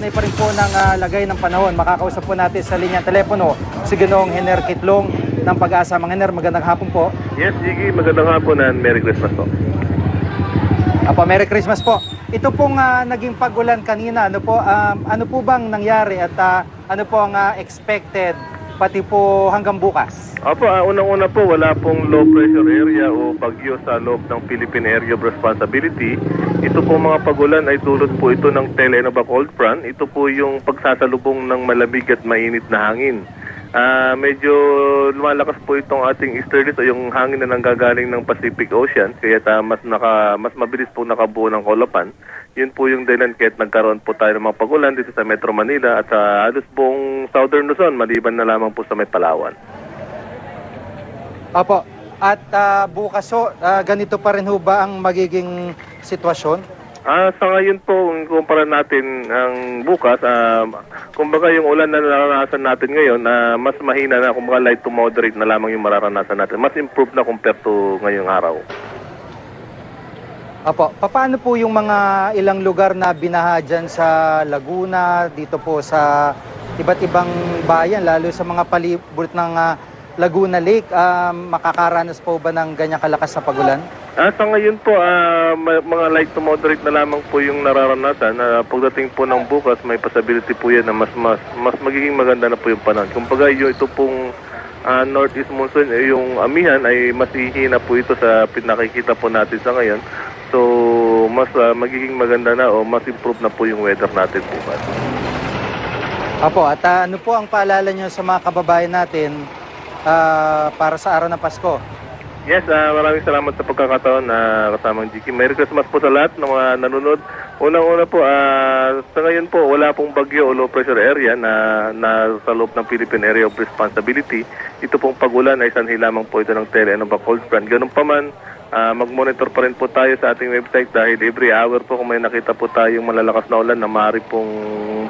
Kaugnay pa rin po ng ah, lagay ng panahon. Makakausap po natin sa linyang telepono si Ginoong Hener Kitlong ng Pag-asa. Mga Hener, magandang hapon po. Yes, Jiggy, magandang hapon and Merry Christmas po. Apo, Merry Christmas po. Ito pong ah, naging pagulan kanina, ano po, um, ano po bang nangyari at ah, ano po ang ah, expected pati po hanggang bukas? Opo, ah, unang-una po, wala pong low pressure area o bagyo sa loob ng Philippine Area of Responsibility. Ito po mga pagulan ay dulot po ito ng Telenova Cold Front. Ito po yung pagsasalubong ng malamig at mainit na hangin. Ah, medyo lumalakas po itong ating easterlies o yung hangin na nanggagaling ng Pacific Ocean kaya ta mas naka mas mabilis po nakabuo ng kolapan. Yun po yung dahilan kaya nagkaroon po tayo ng mga pagulan dito sa Metro Manila at sa halos buong Southern Luzon maliban na lamang po sa may Palawan. Opo, at ah, bukas ho, ah, ganito pa rin ho ba ang magiging sitwasyon? Ah, sa ngayon po, kung kumpara natin ang bukas, ah, kumbaga yung ulan na naranasan natin ngayon, ah, mas mahina na, kumbaga light to moderate na lamang yung mararanasan natin. Mas improved na compared to ngayong araw. Opo, paano po yung mga ilang lugar na binaha dyan sa Laguna, dito po sa iba't ibang bayan, lalo sa mga palibot ng ah, Laguna Lake, ah, makakaranas po ba ng ganyang kalakas na pagulan? Ah, sa ngayon po, ma- mga light to moderate na lamang po yung nararanasan. Ah, pagdating po ng bukas, may possibility po yan na mas, mas, mas magiging maganda na po yung panahon. Kumbaga, yung ito pong ah, northeast monsoon, eh, yung amihan ay mas hihina po ito sa pinakikita po natin sa ngayon. So, mas ah, magiging maganda na o mas improve na po yung weather natin bukas. Opo, at ah, ano po ang paalala nyo sa mga kababayan natin ah, para sa araw ng Pasko? Yes, ah, maraming salamat sa pagkakataon na kasamang GK. Merry Christmas po sa lahat ng mga nanonood. Unang-una po, ah, sa ngayon po, wala pong bagyo o low pressure area na, na sa loob ng Philippine Area of Responsibility. Ito pong pagulan ay sanhi lamang po ito ng Telenova Cold Front. Ganun pa man, ah, mag-monitor pa rin po tayo sa ating website dahil every hour po kung may nakita po tayong malalakas na ulan na maaari pong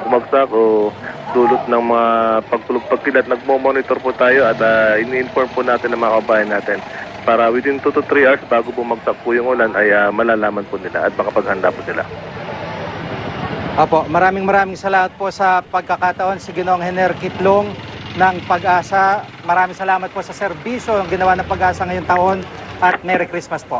bumagsak o dulot ng mga pagtulog pagkilat, nagmo-monitor po tayo at ah, ini-inform po natin ng mga kabayan natin para within 2 to 3 hours bago bumagsak po yung ulan ay ah, malalaman po nila at makapaghanda po sila. Opo, maraming maraming salamat po sa pagkakataon si Ginoong Hener Kitlong ng Pag-asa. Maraming salamat po sa serbisyo ng ginawa ng Pag-asa ngayong taon at Merry Christmas po.